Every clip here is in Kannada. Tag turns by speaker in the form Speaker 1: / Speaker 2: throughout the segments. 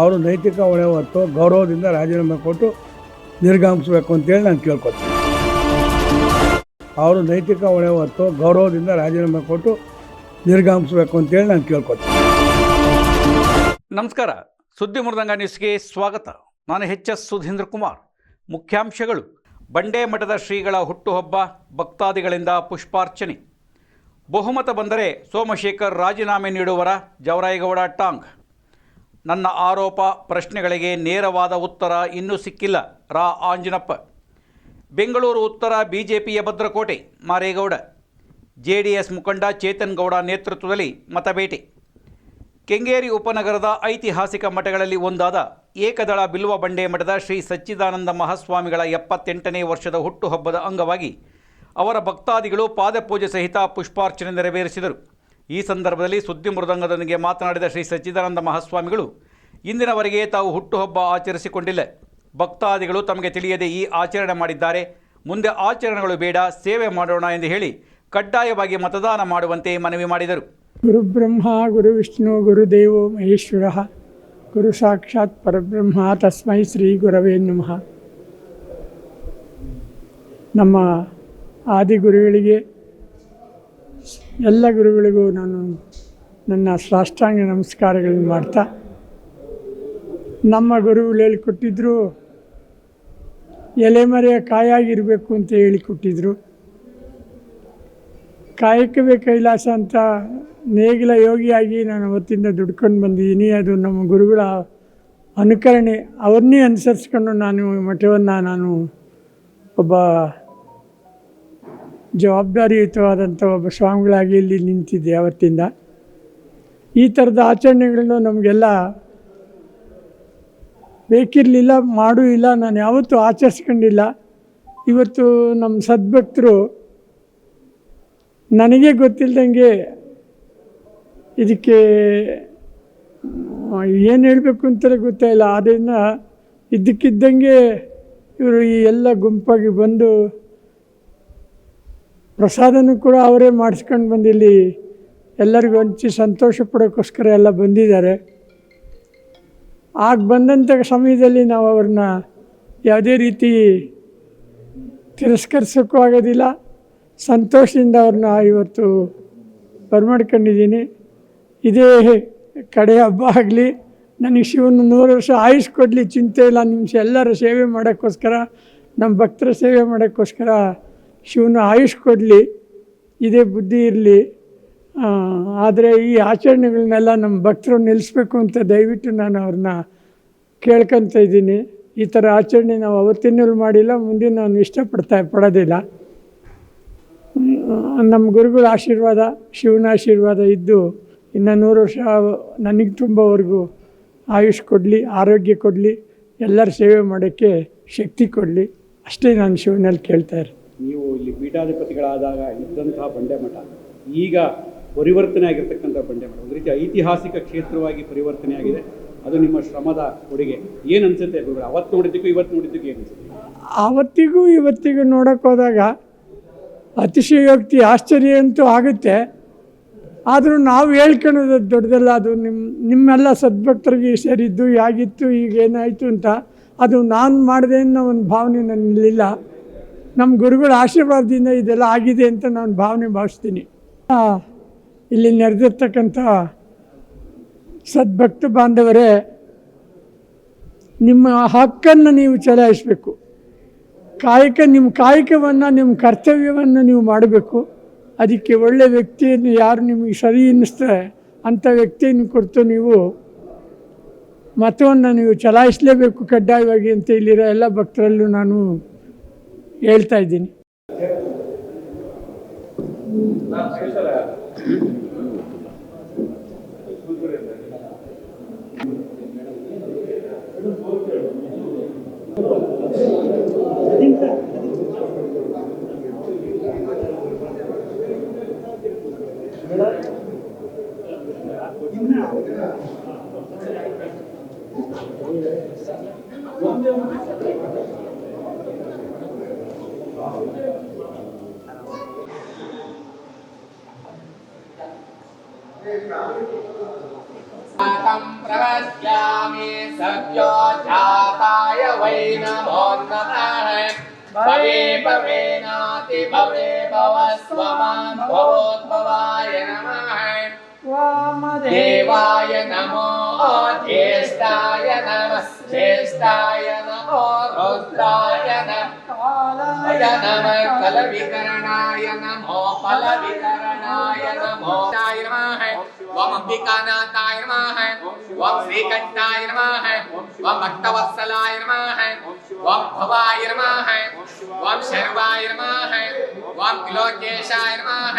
Speaker 1: ಅವರು ನೈತಿಕ ಹೊಣೆ ಹೊತ್ತು ಗೌರವದಿಂದ ರಾಜೀನಾಮೆ ಕೊಟ್ಟು ನಿರ್ಗಮಿಸಬೇಕು ಅಂತೇಳಿ ನಾನು ಕೇಳ್ಕೊತೀನಿ. ಅವರು ನೈತಿಕ ಹೊಣೆ ಹೊತ್ತು ಗೌರವದಿಂದ ರಾಜೀನಾಮೆ ಕೊಟ್ಟು ನಿರ್ಗಮಿಸಬೇಕು ಅಂತೇಳಿ ನಾನು ಕೇಳ್ಕೊತೀನಿ.
Speaker 2: ನಮಸ್ಕಾರ. ಸುದ್ದಿ ಮೃದಂಗ ನ್ಯೂಸ್ಗೆ ಸ್ವಾಗತ. ನಾನು ಎಚ್ ಎಸ್ ಸುಧೀಂದ್ರ ಕುಮಾರ್. ಮುಖ್ಯಾಂಶಗಳು. ಬಂಡೆ ಮಠದ ಶ್ರೀಗಳ ಹುಟ್ಟುಹಬ್ಬ, ಭಕ್ತಾದಿಗಳಿಂದ ಪುಷ್ಪಾರ್ಚನೆ. ಬಹುಮತ ಬಂದರೆ ಸೋಮಶೇಖರ್ ರಾಜೀನಾಮೆ ನೀಡುವರ ಜವರಾಯಗೌಡ ಟಾಂಗ್. ನನ್ನ ಆರೋಪ ಪ್ರಶ್ನೆಗಳಿಗೆ ನೇರವಾದ ಉತ್ತರ ಇನ್ನೂ ಸಿಕ್ಕಿಲ್ಲ. ರಾ. ಆಂಜನಪ್ಪ. ಬೆಂಗಳೂರು ಉತ್ತರ ಬಿಜೆಪಿಯ ಭದ್ರಕೋಟೆ, ಮಾರೇಗೌಡ. ಜೆ ಡಿ ಎಸ್ ಮುಖಂಡ ಚೇತನ್ ಗೌಡ ನೇತೃತ್ವದಲ್ಲಿ ಮತಬೇಟೆ. ಕೆಂಗೇರಿ ಉಪನಗರದ ಐತಿಹಾಸಿಕ ಮಠಗಳಲ್ಲಿ ಒಂದಾದ ಏಕದಳ ಬಿಲ್ವ ಬಂಡೆ ಮಠದ ಶ್ರೀ ಸಚ್ಚಿದಾನಂದ ಮಹಾಸ್ವಾಮಿಗಳ ಎಪ್ಪತ್ತೆಂಟನೇ ವರ್ಷದ ಹುಟ್ಟುಹಬ್ಬದ ಅಂಗವಾಗಿ ಅವರ ಭಕ್ತಾದಿಗಳು ಪಾದಪೂಜೆ ಸಹಿತ ಪುಷ್ಪಾರ್ಚನೆ ನೆರವೇರಿಸಿದರು. ಈ ಸಂದರ್ಭದಲ್ಲಿ ಸುದ್ದಿ ಮೃದಂಗದೊಂದಿಗೆ ಮಾತನಾಡಿದ ಶ್ರೀ ಸಚ್ಚಿದಾನಂದ ಮಹಾಸ್ವಾಮಿಗಳು, ಇಂದಿನವರೆಗೆ ತಾವು ಹುಟ್ಟುಹಬ್ಬ ಆಚರಿಸಿಕೊಂಡಿಲ್ಲ. ಭಕ್ತಾದಿಗಳು ತಮಗೆ ತಿಳಿಯದೆ ಈ ಆಚರಣೆ ಮಾಡಿದ್ದಾರೆ. ಮುಂದೆ ಆಚರಣೆಗಳು ಬೇಡ, ಸೇವೆ ಮಾಡೋಣ ಎಂದು ಹೇಳಿ ಕಡ್ಡಾಯವಾಗಿ ಮತದಾನ ಮಾಡುವಂತೆ ಮನವಿ ಮಾಡಿದರು.
Speaker 3: ಗುರುಬ್ರಹ್ಮ, ಗುರು ವಿಷ್ಣು ಗುರುದೇವೋ ಮಹೇಶ್ವರ, ಗುರು ಸಾಕ್ಷಾತ್ ಪರಬ್ರಹ್ಮ, ತಸ್ಮೈ ಶ್ರೀ ಗುರವೇ ನಮಃ. ನಮ್ಮ ಆದಿಗುರುಗಳಿಗೆ ಎಲ್ಲ ಗುರುಗಳಿಗೂ ನಾನು ನನ್ನ ಸಾಷ್ಟಾಂಗ ನಮಸ್ಕಾರಗಳನ್ನು ಮಾಡ್ತಾ, ನಮ್ಮ ಗುರುಗಳು ಹೇಳಿಕೊಟ್ಟಿದ್ರು ಎಲೆಮರೆಯ ಕಾಯಾಗಿರಬೇಕು ಅಂತ ಹೇಳಿಕೊಟ್ಟಿದ್ರು. ಕಾಯಕವೇ ಕೈಲಾಸ ಅಂತ ನೇಗಿಲ ಯೋಗಿಯಾಗಿ ನಾನು ಅವತ್ತಿಂದ ದುಡ್ಕೊಂಡು ಬಂದಿದ್ದೀನಿ. ಅದು ನಮ್ಮ ಗುರುಗಳ ಅನುಕರಣೆ. ಅವ್ರನ್ನೇ ಅನುಸರಿಸ್ಕೊಂಡು ನಾನು ಮಠವನ್ನು ನಾನು ಒಬ್ಬ ಜವಾಬ್ದಾರಿಯುತವಾದಂಥ ಒಬ್ಬ ಸ್ವಾಮಿಗಳಾಗಿ ಇಲ್ಲಿ ನಿಂತಿದ್ದೆ ಅವತ್ತಿಂದ ಈ ಥರದ ಆಚರಣೆಗಳನ್ನು ನಮಗೆಲ್ಲ ಬೇಕಿರಲಿಲ್ಲ, ಮಾಡೂ ಇಲ್ಲ, ನಾನು ಯಾವತ್ತೂ ಆಚರಿಸ್ಕೊಂಡಿಲ್ಲ. ಇವತ್ತು ನಮ್ಮ ಸದ್ಭಕ್ತರು ನನಗೆ ಗೊತ್ತಿಲ್ಲದಂಗೆ ಇದಕ್ಕೆ, ಏನು ಹೇಳಬೇಕು ಅಂತಲೇ ಗೊತ್ತಾಯಿಲ್ಲ ಆದ್ದರಿಂದ ಇದ್ದಕ್ಕಿದ್ದಂಗೆ ಇವರು ಈ ಎಲ್ಲ ಗುಂಪಾಗಿ ಬಂದು ಪ್ರಸಾದನೂ ಕೂಡ ಅವರೇ ಮಾಡಿಸ್ಕೊಂಡು ಬಂದು ಇಲ್ಲಿ ಎಲ್ಲರಿಗೂ ಹಂಚಿ ಸಂತೋಷ ಪಡೋಕ್ಕೋಸ್ಕರ ಎಲ್ಲ ಬಂದಿದ್ದಾರೆ. ಆಗ ಬಂದಂಥ ಸಮಯದಲ್ಲಿ ನಾವು ಅವ್ರನ್ನ ಯಾವುದೇ ರೀತಿ ತಿರಸ್ಕರಿಸೋಕ್ಕೂ ಆಗೋದಿಲ್ಲ. ಸಂತೋಷದಿಂದ ಅವ್ರನ್ನ ಇವತ್ತು ಬರ್ಮಾಡ್ಕೊಂಡಿದ್ದೀನಿ. ಇದೇ ಕಡೆ ಹಬ್ಬ ಆಗಲಿ, ನನಗೆ ಶಿವನ ನೂರು ವರ್ಷ ಆಯುಷ್ ಕೊಡಲಿ ಚಿಂತೆ ಇಲ್ಲ. ನಿಮ್ಮ ಎಲ್ಲರ ಸೇವೆ ಮಾಡೋಕ್ಕೋಸ್ಕರ, ನಮ್ಮ ಭಕ್ತರ ಸೇವೆ ಮಾಡೋಕ್ಕೋಸ್ಕರ ಶಿವನ ಆಯುಷ್ ಕೊಡಲಿ, ಇದೇ ಬುದ್ಧಿ ಇರಲಿ. ಆದರೆ ಈ ಆಚರಣೆಗಳನ್ನೆಲ್ಲ ನಮ್ಮ ಭಕ್ತರು ನಿಲ್ಲಿಸ್ಬೇಕು ಅಂತ ದಯವಿಟ್ಟು ನಾನು ಅವ್ರನ್ನ ಕೇಳ್ಕೊತ ಇದ್ದೀನಿ. ಈ ಥರ ಆಚರಣೆ ನಾವು ಅವತ್ತಿನೂ ಮಾಡಿಲ್ಲ ಮುಂದೆ ನಾನು ಇಷ್ಟಪಡ್ತಾ, ಪಡೋದಿಲ್ಲ. ನಮ್ಮ ಗುರುಗಳ ಆಶೀರ್ವಾದ, ಶಿವನ ಆಶೀರ್ವಾದ ಇದ್ದು ಇನ್ನು ನೂರು ವರ್ಷ ನನಗೆ ತುಂಬವರೆಗೂ ಆಯುಷ್ ಕೊಡಲಿ, ಆರೋಗ್ಯ ಕೊಡಲಿ, ಎಲ್ಲರ ಸೇವೆ ಮಾಡೋಕ್ಕೆ ಶಕ್ತಿ ಕೊಡಲಿ. ಅಷ್ಟೇ ನಾನು ಶಿವನಲ್ಲಿ ಕೇಳ್ತಾ ಇರ್ತೀನಿ
Speaker 4: ನೀವು ಇಲ್ಲಿ ಪೀಠಾಧಿಪತಿಗಳಾದಾಗ ಇದ್ದಂತಹ ಬಂಡೆ ಮಠ, ಈಗ ಪರಿವರ್ತನೆ ಆಗಿರ್ತಕ್ಕಂಥ ಬಂಡೆ ಮಠ. ಒಂದು ರೀತಿ ಐತಿಹಾಸಿಕ ಕ್ಷೇತ್ರವಾಗಿ ಪರಿವರ್ತನೆ ಆಗಿದೆ. ಅದು ನಿಮ್ಮ ಶ್ರಮದ ಕೊಡುಗೆ. ಏನು ಅನ್ಸುತ್ತೆ ಗುರುಗಳು? ಅವತ್ತು ನೋಡಿದ್ದಕ್ಕೂ ಇವತ್ತು ನೋಡಿದ್ದಕ್ಕೂ ಏನು ಅನಿಸುತ್ತೆ?
Speaker 3: ಆವತ್ತಿಗೂ ಇವತ್ತಿಗೂ ನೋಡೋಕ್ಕೆ ಹೋದಾಗ ಅತಿಶಯೋಕ್ತಿ ಆಶ್ಚರ್ಯ ಅಂತೂ ಆಗುತ್ತೆ. ಆದರೂ ನಾವು ಹೇಳ್ಕೊಳ್ಳೋದು ದೊಡ್ಡದಲ್ಲ, ಅದು ನಿಮ್ಮ ನಿಮ್ಮೆಲ್ಲ ಸದ್ಭಕ್ತರಿಗೆ ಸೇರಿದ್ದು ಯಾಗಿತ್ತು ಈಗ ಏನಾಯಿತು ಅಂತ. ಅದು ನಾನು ಮಾಡಿದೆ ಅನ್ನೋ ಒಂದು ಭಾವನೆ ನನ್ನಲ್ಲಿಲ್ಲ. ನಮ್ಮ ಗುರುಗಳ ಆಶೀರ್ವಾದದಿಂದ ಇದೆಲ್ಲ ಆಗಿದೆ ಅಂತ ನಾನು ಭಾವನೆ ಭಾವಿಸ್ತೀನಿ. ಇಲ್ಲಿ ನೆರೆದಿರ್ತಕ್ಕಂಥ ಸದ್ಭಕ್ತ ಬಾಂಧವರೇ, ನಿಮ್ಮ ಹಕ್ಕನ್ನು ನೀವು ಚಲಾಯಿಸಬೇಕು. ಕಾಯಕ, ನಿಮ್ಮ ಕಾಯಕವನ್ನು, ನಿಮ್ಮ ಕರ್ತವ್ಯವನ್ನು ನೀವು ಮಾಡಬೇಕು. ಅದಕ್ಕೆ ಒಳ್ಳೆಯ ವ್ಯಕ್ತಿಯನ್ನು ಯಾರು ನಿಮಗೆ ಸರಿ ಅನ್ನಿಸ್ತಾರೆ ಅಂಥ ವ್ಯಕ್ತಿಯನ್ನು ಕೊಡ್ತು ನೀವು ಮತವನ್ನು ನೀವು ಚಲಾಯಿಸಲೇಬೇಕು ಕಡ್ಡಾಯವಾಗಿ ಅಂತ ಇಲ್ಲಿರೋ ಎಲ್ಲ ಭಕ್ತರಲ್ಲೂ ನಾನು ಹೇಳ್ತಾ ಇದ್ದೀನಿ
Speaker 5: Thank you. प्रवश्यामि सव्यो जाताय वै नभो भवे भवे नाति भवे भवे मां भवोद्भवाय नमः। देवाय नमो ज्येष्ठाय नमः ज्येष्ठाय नमो रुद्राय नमः। फलविकरणाय नमो नमः ओम अंबिकानाथाय नमः। ओम ओम भक्तवत्सलाय नमः। ओम भवाय नमः। ओम शर्वाय नमः। ओम त्रिलोकेशाय नमः।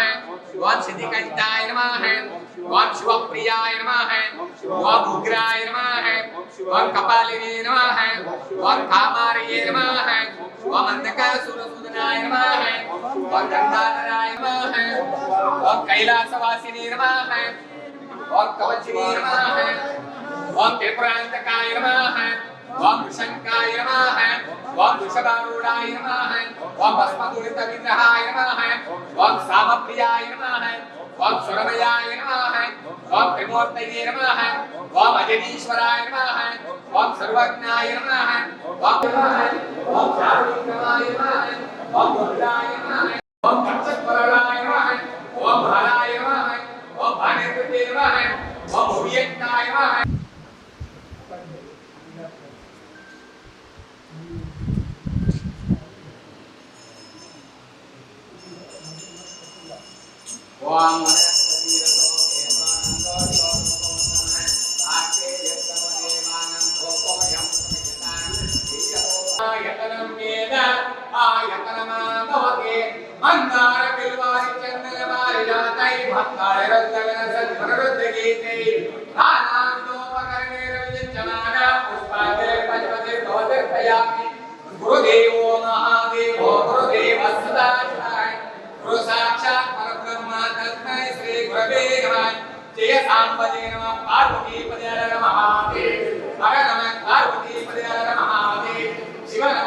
Speaker 5: ओम सिद्धिकंठाय नमः। ओम शिवप्रियाय नमः ओम उग्राय नमः ओम कपालिनी नमः ओम कामार्ये नमः ओम अंधकासुरसुदनाय नमः ओम गंगाधराय नमः ओम कैलासवासिनी नमः ओम कवचिनी नमः ओम त्रिपुरांतकाय नमः ओम वृषंकाय नमः ओम वृषभारूढाय नमः ओम भस्मदुरित विग्रहाय नमः ओम सामप्रियाय नमः ओम सुरमयाय नमः ओम त्रिमूर्तये नमः ओम अजनीश्वराय नमः ओम सर्वज्ञाय नमः ओम नमः ओम चारुविक्रमाय नमः ओम रुद्राय नमः ओम पक्षस्वराय नमः ओम भालाय नमः ओम भानेन्द्रते नमः ओम भुव्यक्ताय नमः ఓం మందార పిల్వారి చంద్ర వారి జాతై భక్తార రత్తగన సద్వరుద్ధ గీతై నానాంతోపకరణే రవిజన పుష్పాంజలి గురుదేవ ஜெய சாம்பதே நம பார்வதி பதே நம மக நம பார்வதி பதே நம சிவ நம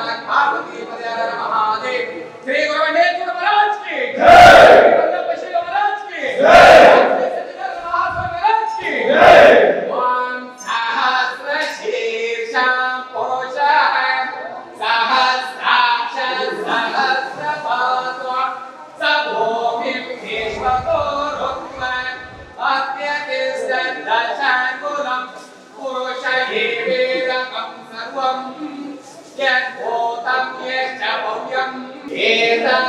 Speaker 5: Satan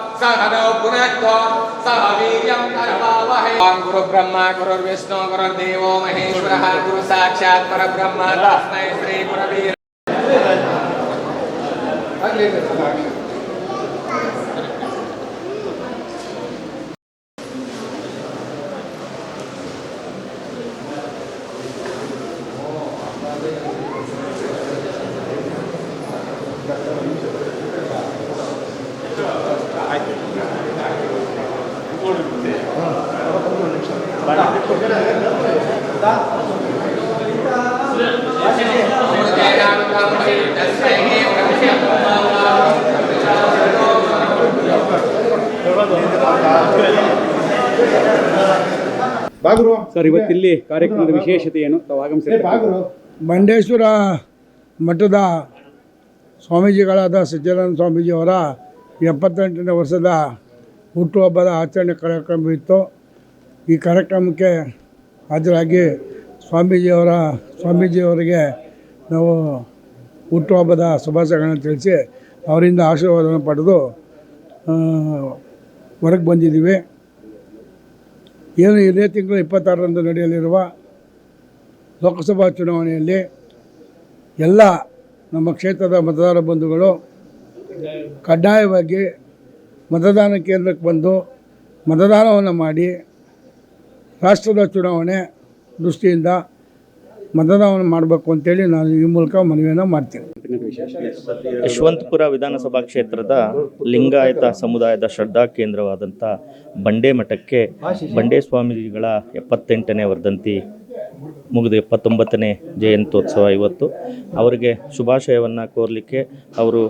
Speaker 5: సహనౌ పునఃతో గురు బ్రహ్మ గురుర్విష్ణు గురుర్దేవో మహేశ్వర గురు సాక్షాత్ పరబ్రహ్మ తస్మై శ్రీ
Speaker 6: గురవీర
Speaker 4: ಸರ್ ಇವತ್ತಿಲ್ಲಿ ಕಾರ್ಯಕ್ರಮದ ವಿಶೇಷತೆ ಏನು ತಾವು
Speaker 1: ಮಠದ ಸ್ವಾಮೀಜಿಗಳಾದ ಸಚ್ಚಿದಾನಂದ ಸ್ವಾಮೀಜಿಯವರ ಎಪ್ಪತ್ತೆಂಟನೇ ವರ್ಷದ ಹುಟ್ಟುಹಬ್ಬದ ಆಚರಣೆ ಕಾರ್ಯಕ್ರಮ ಇತ್ತು. ಈ ಕಾರ್ಯಕ್ರಮಕ್ಕೆ ಹಾಜರಾಗಿ ಸ್ವಾಮೀಜಿಯವರ ಸ್ವಾಮೀಜಿಯವರಿಗೆ ನಾವು ಹುಟ್ಟುಹಬ್ಬದ ಶುಭಾಶಯಗಳನ್ನು ತಿಳಿಸಿ ಅವರಿಂದ ಆಶೀರ್ವಾದವನ್ನು ಪಡೆದು ಹೊರಗೆ ಬಂದಿದ್ದೀವಿ. ಏನು ಇದೇ ತಿಂಗಳು ಇಪ್ಪತ್ತಾರರಂದು ನಡೆಯಲಿರುವ ಲೋಕಸಭಾ ಚುನಾವಣೆಯಲ್ಲಿ ಎಲ್ಲ ನಮ್ಮ ಕ್ಷೇತ್ರದ ಮತದಾರ ಬಂಧುಗಳು ಕಡ್ಡಾಯವಾಗಿ ಮತದಾನ ಕೇಂದ್ರಕ್ಕೆ ಬಂದು ಮತದಾನವನ್ನು ಮಾಡಿ ರಾಷ್ಟ್ರದ ಚುನಾವಣೆ ದೃಷ್ಟಿಯಿಂದ ಮತದಾನವನ್ನು ಮಾಡಬೇಕು ಅಂತೇಳಿ ನಾನು ಈ ಮೂಲಕ ಮನವಿಯನ್ನು ಮಾಡ್ತೀನಿ.
Speaker 6: ಯಶವಂತಪುರ ವಿಧಾನಸಭಾ ಕ್ಷೇತ್ರದ ಲಿಂಗಾಯತ ಸಮುದಾಯದ ಶ್ರದ್ಧಾ ಕೇಂದ್ರವಾದಂಥ ಬಂಡೆ ಮಠಕ್ಕೆ ಬಂಡೆ ಸ್ವಾಮೀಜಿಗಳ ಎಪ್ಪತ್ತೆಂಟನೇ ವರ್ಧಂತಿ ಮುಗಿದು ಎಪ್ಪತ್ತೊಂಬತ್ತನೇ ಜಯಂತ್ಯೋತ್ಸವ ಇವತ್ತು. ಅವರಿಗೆ ಶುಭಾಶಯವನ್ನು ಕೋರಲಿಕ್ಕೆ ಅವರು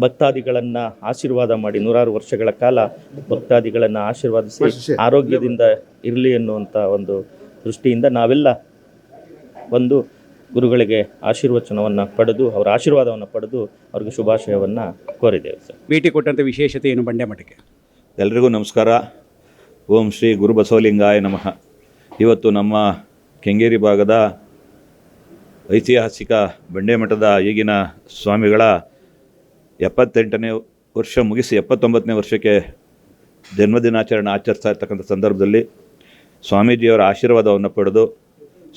Speaker 6: ಭಕ್ತಾದಿಗಳನ್ನು ಆಶೀರ್ವಾದ ಮಾಡಿ ನೂರಾರು ವರ್ಷಗಳ ಕಾಲ ಭಕ್ತಾದಿಗಳನ್ನು ಆಶೀರ್ವಾದಿಸಿ ಆರೋಗ್ಯದಿಂದ ಇರಲಿ ಅನ್ನುವಂಥ ಒಂದು ದೃಷ್ಟಿಯಿಂದ ನಾವೆಲ್ಲ ಒಂದು ಗುರುಗಳಿಗೆ ಆಶೀರ್ವಚನವನ್ನು ಪಡೆದು ಅವರ ಆಶೀರ್ವಾದವನ್ನು ಪಡೆದು ಅವ್ರಿಗೆ ಶುಭಾಶಯವನ್ನು ಕೋರಿದ್ದೇವೆ ಸರ್.
Speaker 4: ಭೇಟಿ ಕೊಟ್ಟಂಥ ವಿಶೇಷತೆ ಏನು ಬಂಡೆ ಮಠಕ್ಕೆ?
Speaker 7: ಎಲ್ರಿಗೂ ನಮಸ್ಕಾರ. ಓಂ ಶ್ರೀ ಗುರು ಬಸವಲಿಂಗಾಯ ನಮಃ. ಇವತ್ತು ನಮ್ಮ ಕೆಂಗೇರಿ ಭಾಗದ ಐತಿಹಾಸಿಕ ಬಂಡೆಮಠದ ಈಗಿನ ಸ್ವಾಮಿಗಳ ಎಪ್ಪತ್ತೆಂಟನೇ ವರ್ಷ ಮುಗಿಸಿ ಎಪ್ಪತ್ತೊಂಬತ್ತನೇ ವರ್ಷಕ್ಕೆ ಜನ್ಮದಿನಾಚರಣೆ ಆಚರಿಸ್ತಾ ಇರ್ತಕ್ಕಂಥ ಸಂದರ್ಭದಲ್ಲಿ ಸ್ವಾಮೀಜಿಯವರ ಆಶೀರ್ವಾದವನ್ನು ಪಡೆದು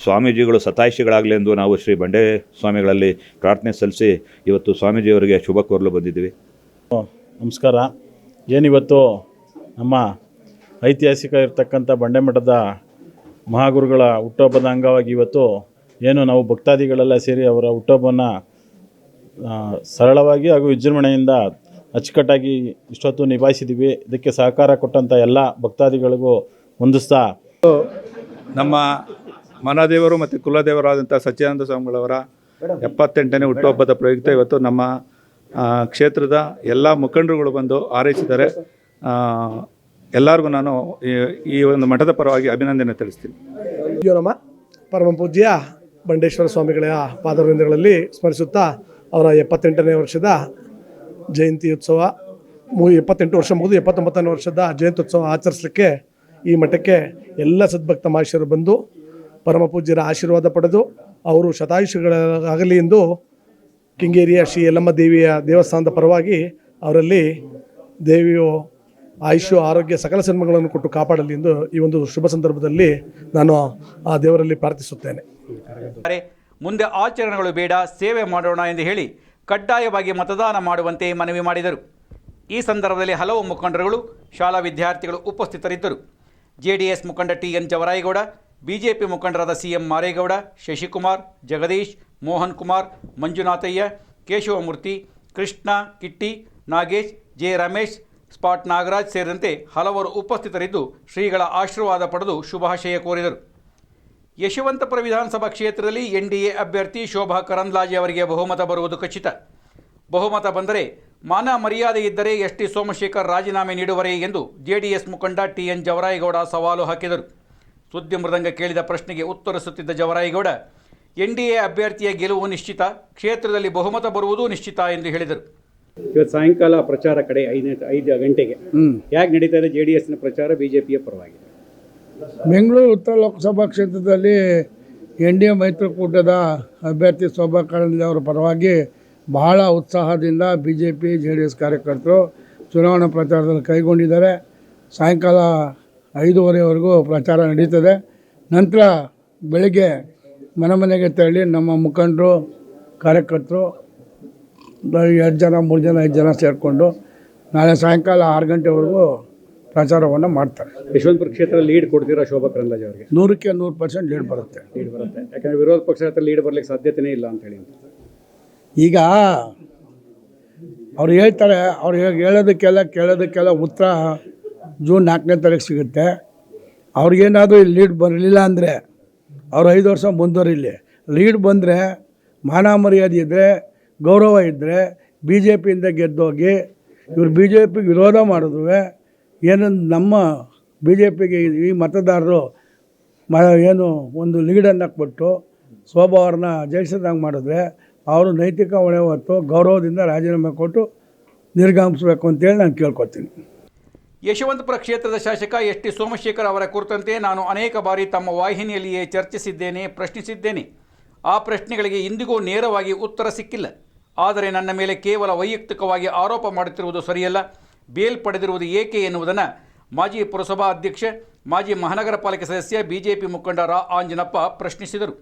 Speaker 7: ಸ್ವಾಮೀಜಿಗಳು ಸತಾಯಿಷಿಗಳಾಗಲಿ ಎಂದು ನಾವು ಶ್ರೀ ಬಂಡೆ ಸ್ವಾಮಿಗಳಲ್ಲಿ ಪ್ರಾರ್ಥನೆ ಸಲ್ಲಿಸಿ ಇವತ್ತು ಸ್ವಾಮೀಜಿಯವರಿಗೆ ಶುಭ ಕೋರಲು ಬಂದಿದ್ದೀವಿ.
Speaker 8: ನಮಸ್ಕಾರ. ಏನಿವತ್ತು ನಮ್ಮ ಐತಿಹಾಸಿಕ ಇರತಕ್ಕಂಥ ಬಂಡೆಮಠದ ಮಹಾಗುರುಗಳ ಹುಟ್ಟುಹಬ್ಬದ ಅಂಗವಾಗಿ ಇವತ್ತು ಏನು ನಾವು ಭಕ್ತಾದಿಗಳೆಲ್ಲ ಸೇರಿ ಅವರ ಹುಟ್ಟುಹಬ್ಬವನ್ನು ಸರಳವಾಗಿ ಹಾಗೂ ವಿಜೃಂಭಣೆಯಿಂದ ಅಚ್ಚುಕಟ್ಟಾಗಿ ಇಷ್ಟೊತ್ತು ನಿಭಾಯಿಸಿದ್ದೀವಿ. ಇದಕ್ಕೆ ಸಹಕಾರ ಕೊಟ್ಟಂಥ ಎಲ್ಲ ಭಕ್ತಾದಿಗಳಿಗೂ ಹೊಂದಿಸ್ತಾ
Speaker 9: ನಮ್ಮ ಮನದೇವರು ಮತ್ತು ಕುಲದೇವರಾದಂಥ ಸಚ್ಚಿದಾನಂದ ಸ್ವಾಮಿಗಳವರ ಎಪ್ಪತ್ತೆಂಟನೇ ಹುಟ್ಟುಹಬ್ಬದ ಪ್ರಯುಕ್ತ ಇವತ್ತು ನಮ್ಮ ಕ್ಷೇತ್ರದ ಎಲ್ಲ ಮುಖಂಡರುಗಳು ಬಂದು ಹಾರೈಸಿದ್ದಾರೆ. ಆ, ಎಲ್ಲರಿಗೂ ನಾನು ಈ- ಈ ಒಂದು ಮಠದ ಪರವಾಗಿ ಅಭಿನಂದನೆ ತಿಳಿಸ್ತೀನಿ.
Speaker 10: ನಮ್ಮ ಪರಮ ಪೂಜ್ಯ ಬಂಡೇಶ್ವರ ಸ್ವಾಮಿಗಳ ಪಾದವೃಂದಗಳಲ್ಲಿ ಸ್ಮರಿಸುತ್ತಾ ಅವರ ಎಪ್ಪತ್ತೆಂಟನೇ ವರ್ಷದ ಜಯಂತಿ ಉತ್ಸವ ಮು ಎಪ್ಪತ್ತೆಂಟು ವರ್ಷ ಮುಗಿದು ಎಪ್ಪತ್ತೊಂಬತ್ತನೇ ವರ್ಷದ ಜಯಂತ್ಯುತ್ಸವ ಆಚರಿಸಲಿಕ್ಕೆ ಈ ಮಠಕ್ಕೆ ಎಲ್ಲ ಸದ್ಭಕ್ತ ಮಹಾಶಯರು ಬಂದು ಪರಮ ಪೂಜ್ಯರ ಆಶೀರ್ವಾದ ಪಡೆದು ಅವರು ಶತಾಯುಷಿಗಳಾಗಲಿ ಎಂದು ಕಿಂಗೇರಿಯ ಶ್ರೀ ಯಲ್ಲಮ್ಮ ದೇವಿಯ ದೇವಸ್ಥಾನದ ಪರವಾಗಿ ಅವರಲ್ಲಿ ದೇವಿಯು ಆಯುಷು ಆರೋಗ್ಯ ಸಕಲ ಸನ್ಮಗಳನ್ನು ಕೊಟ್ಟು ಕಾಪಾಡಲಿ ಎಂದು ಈ ಒಂದು ಶುಭ ಸಂದರ್ಭದಲ್ಲಿ ನಾನು ಆ ದೇವರಲ್ಲಿ ಪ್ರಾರ್ಥಿಸುತ್ತೇನೆ.
Speaker 2: ಮುಂದೆ ಆಚರಣೆಗಳು ಬೇಡ, ಸೇವೆ ಮಾಡೋಣ ಎಂದು ಹೇಳಿ ಕಡ್ಡಾಯವಾಗಿ ಮತದಾನ ಮಾಡುವಂತೆ ಮನವಿ ಮಾಡಿದರು. ಈ ಸಂದರ್ಭದಲ್ಲಿ ಹಲವು ಮುಖಂಡರುಗಳು, ಶಾಲಾ ವಿದ್ಯಾರ್ಥಿಗಳು ಉಪಸ್ಥಿತರಿದ್ದರು. ಜೆಡಿಎಸ್ ಮುಖಂಡ ಟಿ ಎನ್ ಜವರಾಯಗೌಡ ಬಿಜೆಪಿ ಮುಖಂಡರಾದ C M Maregowda, Shashikumar, Jagadish, Mohan Kumar, Manjunathaiah, Keshavamurthy, Krishna, Kitty, Nagesh, J Ramesh, spot Nagaraj ಸೇರಿದಂತೆ ಹಲವರು ಉಪಸ್ಥಿತರಿದ್ದು ಶ್ರೀಗಳ ಆಶೀರ್ವಾದ ಪಡೆದು ಶುಭಾಶಯ ಕೋರಿದರು. ಯಶವಂತಪುರ ವಿಧಾನಸಭಾ ಕ್ಷೇತ್ರದಲ್ಲಿ ಎನ್ಡಿಎ ಅಭ್ಯರ್ಥಿ ಶೋಭಾ ಕರಂದ್ಲಾಜೆ ಅವರಿಗೆ ಬಹುಮತ ಬರುವುದು ಖಚಿತ. ಬಹುಮತ ಬಂದರೆ ಮಾನ ಮರ್ಯಾದೆ ಇದ್ದರೆ ಎಸ್ ಟಿ ಸೋಮಶೇಖರ್ ರಾಜೀನಾಮೆ ನೀಡುವರೇ ಎಂದು ಜೆಡಿಎಸ್ ಮುಖಂಡ ಟಿ ಎನ್ ಜವರಾಯಗೌಡ ಸವಾಲು ಹಾಕಿದರು. ಸುದ್ದಿ ಮೃದಂಗ ಕೇಳಿದ ಪ್ರಶ್ನೆಗೆ ಉತ್ತರಿಸುತ್ತಿದ್ದ ಜವರಾಯೇಗೌಡ ಎನ್ ಡಿ ಎ ಅಭ್ಯರ್ಥಿಯ ಗೆಲುವು ನಿಶ್ಚಿತ ಕ್ಷೇತ್ರದಲ್ಲಿ ಬಹುಮತ ಬರುವುದೂ ನಿಶ್ಚಿತ ಎಂದು ಹೇಳಿದರು.
Speaker 4: ಇವತ್ತು ಸಾಯಂಕಾಲ ಪ್ರಚಾರ ಕಡೆ ಐದು ಐದು ಗಂಟೆಗೆ. ಹೇಗೆ ನಡೀತಾ ಇದೆ ಜೆ ಡಿ ಎಸ್ನ ಪ್ರಚಾರ ಬಿ ಜೆ ಪಿಯ ಪರವಾಗಿ
Speaker 1: ಬೆಂಗಳೂರು ಉತ್ತರ ಲೋಕಸಭಾ ಕ್ಷೇತ್ರದಲ್ಲಿ ಎನ್ ಡಿ ಎ ಮೈತ್ರಿಕೂಟದ ಅಭ್ಯರ್ಥಿ ಶೋಭಾ ಕರಂದ್ಲಾಜೆ ಅವರ ಪರವಾಗಿ ಬಹಳ ಉತ್ಸಾಹದಿಂದ B J P J D S ಕಾರ್ಯಕರ್ತರು ಚುನಾವಣಾ ಪ್ರಚಾರದಲ್ಲಿ ಕೈಗೊಂಡಿದ್ದಾರೆ. ಸಾಯಂಕಾಲ ಐದೂವರೆವರೆಗೂ ಪ್ರಚಾರ ನಡೀತದೆ. ನಂತರ ಬೆಳಗ್ಗೆ ಮನೆ ಮನೆಗೆ ತೆರಳಿ ನಮ್ಮ ಮುಖಂಡರು ಕಾರ್ಯಕರ್ತರು ಎರಡು ಜನ ಮೂರು ಜನ ಐದು ಜನ ಸೇರಿಕೊಂಡು ನಾಳೆ ಸಾಯಂಕಾಲ ಆರು ಗಂಟೆವರೆಗೂ ಪ್ರಚಾರವನ್ನು ಮಾಡ್ತಾರೆ.
Speaker 4: ಯಶವಂತಪುರ ಕ್ಷೇತ್ರ ಲೀಡ್ ಕೊಡ್ತೀರಾ ಶೋಭಾ ಕರಂದ್ಲಾಜೆ ಅವರಿಗೆ?
Speaker 1: ನೂರಕ್ಕೆ ನೂರು ಪರ್ಸೆಂಟ್ ಲೀಡ್ ಬರುತ್ತೆ.
Speaker 4: ಲೀಡ್ ಬರುತ್ತೆ. ಯಾಕಂದ್ರೆ ವಿರೋಧ ಪಕ್ಷ ಹತ್ರ ಲೀಡ್ ಬರಲಿಕ್ಕೆ ಸಾಧ್ಯತೆನೇ ಇಲ್ಲ ಅಂತ ಹೇಳಿ
Speaker 1: ಈಗ ಅವ್ರು ಹೇಳ್ತಾರೆ ಅವ್ರು ಹೇಳೋದಕ್ಕೆಲ್ಲ ಕೇಳೋದಕ್ಕೆಲ್ಲ ಉತ್ತರ ಜೂನ್ ನಾಲ್ಕನೇ ತಾರೀಕು ಸಿಗುತ್ತೆ. ಅವ್ರಿಗೇನಾದರೂ ಇಲ್ಲಿ ಲೀಡ್ ಬರಲಿಲ್ಲ ಅಂದರೆ ಅವ್ರು ಐದು ವರ್ಷ ಮುಂದುವರಿಲಿ. ಲೀಡ್ ಬಂದರೆ ಮಾನ ಮರ್ಯಾದೆ ಇದ್ದರೆ ಗೌರವ ಇದ್ದರೆ ಬಿ ಜೆ ಪಿಯಿಂದ ಗೆದ್ದೋಗಿ ಇವರು ಬಿ ಜೆ ಪಿಗೆ ವಿರೋಧ ಮಾಡಿದ್ರು ಏನು ನಮ್ಮ ಬಿ ಜೆ ಪಿಗೆ ಈ ಮತದಾರರು ಮ ಏನು ಒಂದು ಲೀಡನ್ನು ಕೊಟ್ಟು ಶೋಭಾ ಜಯಿಸಿದಂಗೆ ಮಾಡಿದ್ರೆ ಅವರು ನೈತಿಕ ಹೊಣೆ ಹೊತ್ತು ಗೌರವದಿಂದ ರಾಜೀನಾಮೆ ಕೊಟ್ಟು ನಿರ್ಗಮಿಸ್ಬೇಕು ಅಂತೇಳಿ ನಾನು ಕೇಳ್ಕೊತೀನಿ.
Speaker 2: ಯಶವಂತಪುರ ಕ್ಷೇತ್ರದ ಶಾಸಕ ಎಸ್ ಟಿ ಸೋಮಶೇಖರ್ ಅವರ ಕುರಿತಂತೆ ನಾನು ಅನೇಕ ಬಾರಿ ತಮ್ಮ ವಾಹಿನಿಯಲ್ಲಿಯೇ ಚರ್ಚಿಸಿದ್ದೇನೆ, ಪ್ರಶ್ನಿಸಿದ್ದೇನೆ. ಆ ಪ್ರಶ್ನೆಗಳಿಗೆ ಇಂದಿಗೂ ನೇರವಾಗಿ ಉತ್ತರ ಸಿಕ್ಕಿಲ್ಲ. ಆದರೆ ನನ್ನ ಮೇಲೆ ಕೇವಲ ವೈಯಕ್ತಿಕವಾಗಿ ಆರೋಪ ಮಾಡುತ್ತಿರುವುದು ಸರಿಯಲ್ಲ. ಬೇಲ್ ಪಡೆದಿರುವುದು ಏಕೆ ಎನ್ನುವುದನ್ನು ಮಾಜಿ ಪುರಸಭಾ ಅಧ್ಯಕ್ಷ, ಮಾಜಿ ಮಹಾನಗರ ಪಾಲಿಕೆ ಸದಸ್ಯ, ಬಿಜೆಪಿ ಮುಖಂಡ ರಾ. ಆಂಜನಪ್ಪ ಪ್ರಶ್ನಿಸಿದರು.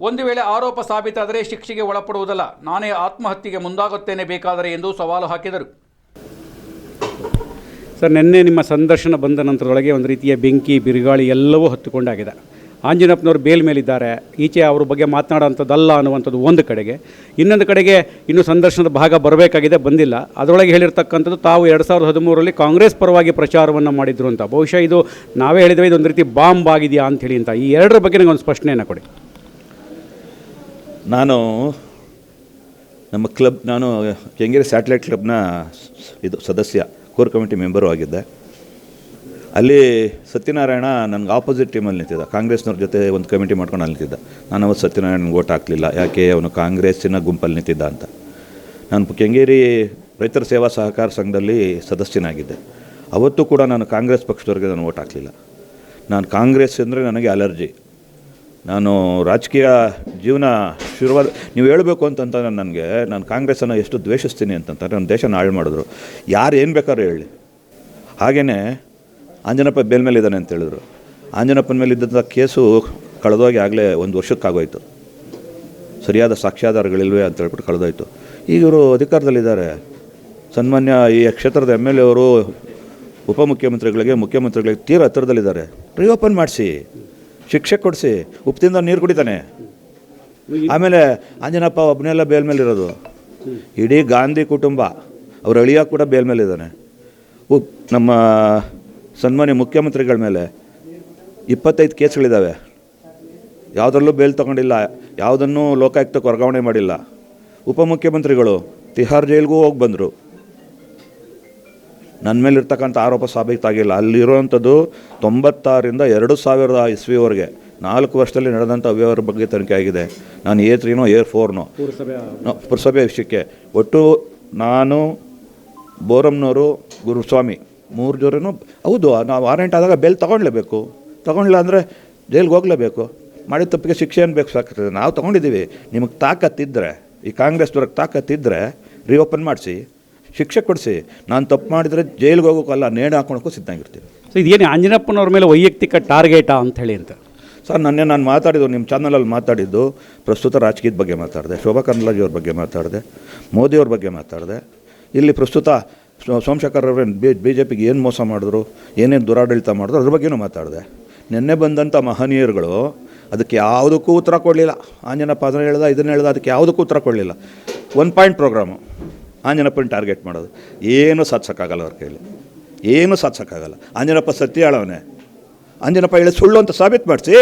Speaker 2: ಒಂದು ವೇಳೆ ಆರೋಪ ಸಾಬೀತಾದರೆ ಶಿಕ್ಷೆಗೆ ಒಳಪಡುವುದಲ್ಲ, ನಾನೇ ಆತ್ಮಹತ್ಯೆಗೆ ಮುಂದಾಗುತ್ತೇನೆ ಬೇಕಾದರೆ ಎಂದು ಸವಾಲು ಹಾಕಿದರು.
Speaker 4: ಸರ್, ನಿನ್ನೆ ನಿಮ್ಮ ಸಂದರ್ಶನ ಬಂದ ನಂತರದೊಳಗೆ ಒಂದು ರೀತಿಯ ಬೆಂಕಿ, ಬಿರುಗಾಳಿ ಎಲ್ಲವೂ ಹತ್ತುಕೊಂಡಾಗಿದೆ. ಆಂಜನಪ್ಪನವರು ಬೇಲ್ ಮೇಲಿದ್ದಾರೆ. ಈಚೆ ಅವ್ರ ಬಗ್ಗೆ ಮಾತನಾಡೋಂಥದ್ದಲ್ಲ ಅನ್ನುವಂಥದ್ದು ಒಂದು ಕಡೆಗೆ. ಇನ್ನೊಂದು ಕಡೆಗೆ ಇನ್ನು ಸಂದರ್ಶನದ ಭಾಗ ಬರಬೇಕಾಗಿದೆ, ಬಂದಿಲ್ಲ. ಅದರೊಳಗೆ ಹೇಳಿರ್ತಕ್ಕಂಥದ್ದು ತಾವು ಎರಡು ಸಾವಿರದ ಹದಿಮೂರರಲ್ಲಿ ಕಾಂಗ್ರೆಸ್ ಪರವಾಗಿ ಪ್ರಚಾರವನ್ನು ಮಾಡಿದ್ರು ಅಂತ. ಬಹುಶಃ ಇದು ನಾವೇ ಹೇಳಿದ್ವಿ ಇದೊಂದು ರೀತಿ ಬಾಂಬ್ ಆಗಿದೆಯಾ ಅಂಥೇಳಿ ಅಂತ. ಈ ಎರಡರ ಬಗ್ಗೆ ನನಗೆ ಒಂದು ಸ್ಪಷ್ಟನೆಯನ್ನು ಕೊಡಿ.
Speaker 7: ನಾನು ನಮ್ಮ ಕ್ಲಬ್, ನಾನು ಕೆಂಗೇರಿ ಸ್ಯಾಟಲೈಟ್ ಕ್ಲಬ್ನ ಇದು ಸದಸ್ಯ. ಕೋರ್ ಕಮಿಟಿ ಮೆಂಬರು ಆಗಿದ್ದೆ. ಅಲ್ಲಿ ಸತ್ಯನಾರಾಯಣ ನನಗೆ ಆಪೋಸಿಟ್ ಟೀಮಲ್ಲಿ ನಿಂತಿದ್ದ. ಕಾಂಗ್ರೆಸ್ನವ್ರ ಜೊತೆ ಒಂದು ಕಮಿಟಿ ಮಾಡ್ಕೊಂಡು ಅಲ್ಲಿ ನಿಂತಿದ್ದ. ನಾನು ಅವತ್ತು ಸತ್ಯನಾರಾಯಣಗೆ ಓಟ್ ಹಾಕಲಿಲ್ಲ. ಯಾಕೆ ಅವನು ಕಾಂಗ್ರೆಸ್ಸಿನ ಗುಂಪಲ್ಲಿ ನಿಂತಿದ್ದ ಅಂತ. ನಾನು ಕೆಂಗೇರಿ ರೈತರ ಸೇವಾ ಸಹಕಾರ ಸಂಘದಲ್ಲಿ ಸದಸ್ಯನಾಗಿದ್ದೆ. ಅವತ್ತು ಕೂಡ ನಾನು ಕಾಂಗ್ರೆಸ್ ಪಕ್ಷದವ್ರಿಗೆ ನಾನು ಓಟ್ ಹಾಕಲಿಲ್ಲ. ನಾನು ಕಾಂಗ್ರೆಸ್ ಅಂದರೆ ನನಗೆ ಅಲರ್ಜಿ ನಾನು ರಾಜಕೀಯ ಜೀವನ ಶುರುವಾದ ನೀವು ಹೇಳಬೇಕು ಅಂತಂತಂದ್ರೆ ನನಗೆ, ನಾನು ಕಾಂಗ್ರೆಸ್ಸನ್ನು ಎಷ್ಟು ದ್ವೇಷಿಸ್ತೀನಿ ಅಂತಂತಾರೆ ನನ್ನ ದೇಶನ ಹಾಳು ಮಾಡಿದ್ರು. ಯಾರು ಏನು ಬೇಕಾದ್ರೂ ಹೇಳಿ. ಹಾಗೆಯೇ ಆಂಜನಪ್ಪ ಬೇಲ್ ಮೇಲೆ ಇದ್ದಾನೆ ಅಂತ ಹೇಳಿದ್ರು. ಆಂಜನಪ್ಪನ ಮೇಲೆ ಇದ್ದಂಥ ಕೇಸು ಕಳೆದೋಗಿ ಆಗಲೇ ಒಂದು ವರ್ಷಕ್ಕಾಗೋಯ್ತು. ಸರಿಯಾದ ಸಾಕ್ಷ್ಯಾಧಾರಗಳಿಲ್ವೇ ಅಂತ ಹೇಳ್ಬಿಟ್ಟು ಕಳೆದೋಯ್ತು. ಈಗ ಇವರು ಅಧಿಕಾರದಲ್ಲಿದ್ದಾರೆ ಸನ್ಮಾನ್ಯ ಈ ಕ್ಷೇತ್ರದ ಎಂ ಎಲ್ ಎ ಅವರು ಉಪಮುಖ್ಯಮಂತ್ರಿಗಳಿಗೆ ಮುಖ್ಯಮಂತ್ರಿಗಳಿಗೆ ತೀರ ಹತ್ತಿರದಲ್ಲಿದ್ದಾರೆ. ರಿಓಪನ್ ಮಾಡಿಸಿ. ಶಿಕ್ಷೆ ಕೊಡಿಸಿ ಉಪ್ಪಿಂದ ನೀರು ಕುಡಿತಾನೆ. ಆಮೇಲೆ ಆಂಜನಪ್ಪ ಒಬ್ಬನೆಲ್ಲ ಬೇಲ್ ಮೇಲೆ ಇರೋದು ಇಡೀ ಗಾಂಧಿ ಕುಟುಂಬ, ಅವ್ರ ಅಳಿಯ ಕೂಡ ಬೇಲ್ ಮೇಲೆ ಇದ್ದಾನೆ ಉಪ್, ನಮ್ಮ ಸನ್ಮಾನ್ಯ ಮುಖ್ಯಮಂತ್ರಿಗಳ ಮೇಲೆ ಇಪ್ಪತ್ತೈದು ಕೇಸ್ಗಳಿದ್ದಾವೆ. ಯಾವುದರಲ್ಲೂ ಬೇಲ್ ತಗೊಂಡಿಲ್ಲ, ಯಾವುದನ್ನೂ ಲೋಕಾಯುಕ್ತಕ್ಕೆ ವರ್ಗಾವಣೆ ಮಾಡಿಲ್ಲ. ಉಪಮುಖ್ಯಮಂತ್ರಿಗಳು ತಿಹಾರ್ ಜೈಲ್ಗೂ ಹೋಗಿ ಬಂದರು. ನನ್ನ ಮೇಲೆ ಇರ್ತಕ್ಕಂಥ ಆರೋಪ ಸಾಬೀತಾಗಿಲ್ಲ. ಅಲ್ಲಿರುವಂಥದ್ದು ತೊಂಬತ್ತಾರರಿಂದ ಎರಡು ಸಾವಿರದ ಇಸ್ವಿವರೆಗೆ ನಾಲ್ಕು ವರ್ಷದಲ್ಲಿ ನಡೆದಂಥ ಅವ್ಯವಹಾರ ಬಗ್ಗೆ ತನಿಖೆ ಆಗಿದೆ. ನಾನು ಎ ತ್ರೀನೋ ಏರ್ ಫೋರ್ನೋ? ಪುರಸಭೆ ವಿಷಯಕ್ಕೆ. ಒಟ್ಟು ನಾನು ಬೋರಮ್ನವರು ಗುರುಸ್ವಾಮಿ ಮೂರು ಜೋರೇನು ಹೌದು ನಾವು ವಾರೆಂಟ್ ಆದಾಗ ಬೇಲ್ ತೊಗೊಳ್ಲೇಬೇಕು ತೊಗೊಂಡಿಲ್ಲ ಅಂದರೆ ಜೈಲಿಗೆ ಹೋಗಲೇಬೇಕು. ಮಾಡಿದ ತಪ್ಪಿಗೆ ಶಿಕ್ಷೆ ಏನು ಬೇಕು ಸಾಕ್ತದೆ ನಾವು ತೊಗೊಂಡಿದ್ದೀವಿ. ನಿಮಗೆ ತಾಕತ್ತಿದ್ದರೆ ಈ ಕಾಂಗ್ರೆಸ್ದವ್ರಿಗೆ ತಾಕತ್ತಿದ್ದರೆ ರಿಓಪನ್ ಮಾಡಿಸಿ. ಶಿಕ್ಷೆ ಕೊಡಿಸಿ ನಾನು ತಪ್ಪು ಮಾಡಿದರೆ ಜೈಲಿಗೆ ಹೋಗೋಕ್ಕಲ್ಲ ನೇಣು ಹಾಕೊಳಕ್ಕೂ ಸಿದ್ಧಾಗಿರ್ತೀನಿ
Speaker 4: ಸೊ ಇದೇನು ಆಂಜನಪ್ಪನವ್ರ ಮೇಲೆ ವೈಯಕ್ತಿಕ ಟಾರ್ಗೆಟಾ ಅಂತ ಹೇಳಿ ಅಂತ?
Speaker 7: ಸರ್ ನನ್ನೇ ನಾನು ಮಾತಾಡಿದ್ದು ನಿಮ್ಮ ಚಾನಲಲ್ಲಿ ಮಾತಾಡಿದ್ದು ಪ್ರಸ್ತುತ ರಾಜಕೀಯದ ಬಗ್ಗೆ ಮಾತಾಡಿದೆ ಶೋಭಾ ಕರಂದ್ಲಾಜೆ ಅವ್ರ ಬಗ್ಗೆ ಮಾತಾಡಿದೆ ಮೋದಿಯವ್ರ ಬಗ್ಗೆ ಮಾತಾಡಿದೆ. ಇಲ್ಲಿ ಪ್ರಸ್ತುತ ಸೋಮಶೇಖರ್ ಅವರೇನು ಬಿ ಬಿ ಜೆ ಪಿಗೆ ಏನು ಮೋಸ ಮಾಡಿದ್ರು ಏನೇನು ದುರಾಡಳಿತ ಮಾಡಿದ್ರು ಅದ್ರ ಬಗ್ಗೆನೂ ಮಾತಾಡಿದೆ. ನಿನ್ನೆ ಬಂದಂಥ ಮಹನೀಯರುಗಳು ಅದಕ್ಕೆ ಯಾವುದಕ್ಕೂ ಉತ್ತರ ಕೊಡಲಿಲ್ಲ. ಆಂಜನಪ್ಪ ಅದನ್ನು ಹೇಳ್ದ ಇದನ್ನು ಹೇಳ್ದ ಅದಕ್ಕೆ ಯಾವುದಕ್ಕೂ ಉತ್ತರ ಕೊಡಲಿಲ್ಲ. ಒನ್ ಪಾಯಿಂಟ್ ಪ್ರೋಗ್ರಾಮು ಆಂಜನಪ್ಪನ ಟಾರ್ಗೆಟ್ ಮಾಡೋದು. ಏನೂ ಸಾಧಿಸೋಕ್ಕಾಗಲ್ಲ ಅವ್ರ ಕೈಲಿ. ಏನೂ ಸಾಧಿಸೋಕ್ಕಾಗಲ್ಲ. ಆಂಜನಪ್ಪ ಸತ್ಯ ಹೇಳವನೇ ಆಂಜನಪ್ಪ ಹೇಳಿ ಸುಳ್ಳು ಅಂತ ಸಾಬೀತು ಮಾಡಿಸಿ.